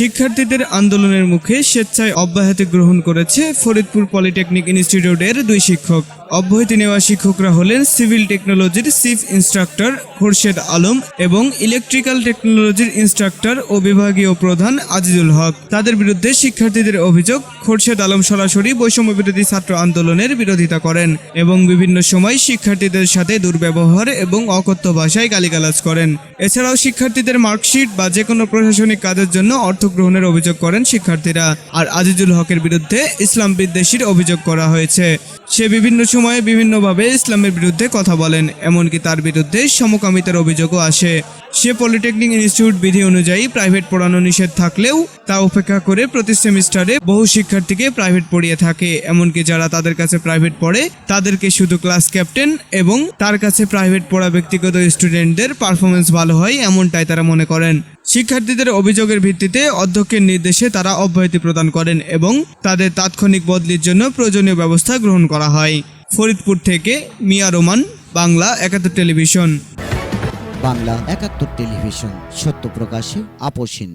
শিক্ষার্থীদের আন্দোলনের মুখে স্বেচ্ছায় অব্যাহতি গ্রহণ করেছে ফরিদপুর পলিটেকনিক ইনস্টিটিউটের দুই শিক্ষক। অব্যাহতি নেওয়া শিক্ষকরা হলেন সিভিল টেকনোলজির চিফ ইনস্ট্রাক্টর খোরশেদ আলম এবং ইলেকট্রিক্যাল টেকনোলজির ইনস্ট্রাক্টর ও বিভাগীয় প্রধান আজিজুল হক। তাদের বিরুদ্ধে শিক্ষার্থীদের অভিযোগ, খোরশেদ আলম সরাসরি বৈষম্য বিরোধী ছাত্র আন্দোলনের বিরোধিতা করেন এবং বিভিন্ন সময় শিক্ষার্থীদের সাথে দুর্ব্যবহার এবং অকথ্য ভাষায় গালিগালাজ করেন। এছাড়াও শিক্ষার্থীদের মার্কশিট বা যে কোনো প্রশাসনিক কাজের জন্য অর্থ গ্রহণের অভিযোগ করেন শিক্ষার্থীরা। আর আজিজুল হকের বিরুদ্ধে ইসলাম বিদ্বেষীর অভিযোগ করা হয়েছে। সে বিভিন্ন সময়ে বিভিন্নভাবে ইসলামের বিরুদ্ধে কথা বলেন, এমনকি তার বিরুদ্ধে সমকামিতার অভিযোগও আসে। সে পলিটেকনিক ইনস্টিটিউট বিধি অনুযায়ী প্রাইভেট পড়ানো নিষেধ থাকলেও তা উপেক্ষা করে প্রতি সেমিস্টারে বহু শিক্ষার্থীকে প্রাইভেট পড়িয়ে থাকে, এমনকি যারা তাদের কাছে প্রাইভেট পড়ে, তাদেরকে শুধু ক্লাস ক্যাপ্টেন এবং তার কাছে প্রাইভেট পড়া ব্যক্তিগত স্টুডেন্টদের পারফরমেন্স ভালো হয় এমনটাই তারা মনে করেন। শিক্ষার্থীদের অভিযোগের ভিত্তিতে অধ্যক্ষের নির্দেশে তারা অব্যাহতি প্রদান করেন এবং তাদের তাৎক্ষণিক বদলির জন্য প্রয়োজনীয় ব্যবস্থা গ্রহণ করা হয়। ফরিদপুর থেকে মিয়া রোমান বাংলা একাত্তর টেলিভিশন। বাংলা একাত্তর টেলিভিশন সত্য প্রকাশে আপোষহীন